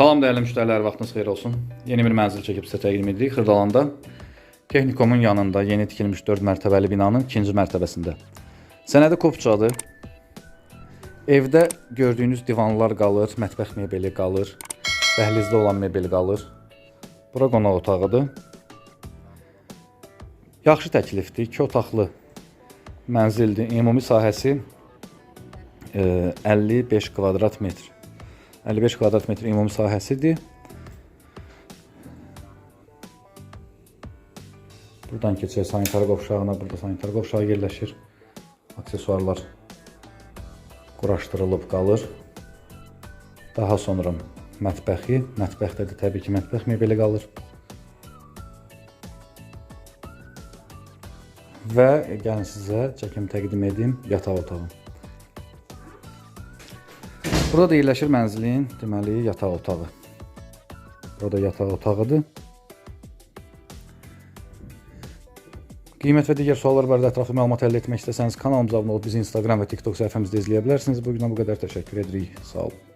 Salam dəyərli müştərilər, vaxtınız xeyir olsun. Yeni bir mənzil çəkib sizə təqdim edirik Xırdalanda. Texnikomun yanında yeni tikilmiş 4 mərtəbəli binanın ikinci mərtəbəsində. Sənədi kopçadır. Evdə gördüyünüz divanlar qalır, mətbəx mebeli qalır, dəhlizdə olan mebel qalır. Bura qonaq otağıdır. Yaxşı təklifdir, 2 otaqlı mənzildir. Ümumi sahəsi e, 55 kvadrat metr. 55 kvadrat metr ümumi sahəsidir. Buradan keçək sanitar qovşağına. Burada sanitar qovşağı yerləşir. Aksesuarlar quraşdırılıb qalır. Daha sonra mətbəxi, mətbəxdə də təbii ki, mətbəx mebeli qalır. Və gəlin sizə çəkim təqdim edim yataq otağı. Burada yerləşir mənzilin deməli yataq otağı. Burada yataq otağıdır. Qiymət və digər suallar barədə ətraflı məlumat əldə etmək istəsəniz kanalımıza abunə olub bizi Instagram və TikTok səhifəmizdə izləyə bilərsiniz. Bu günə bu qədər təşəkkür edirik. Sağ olun.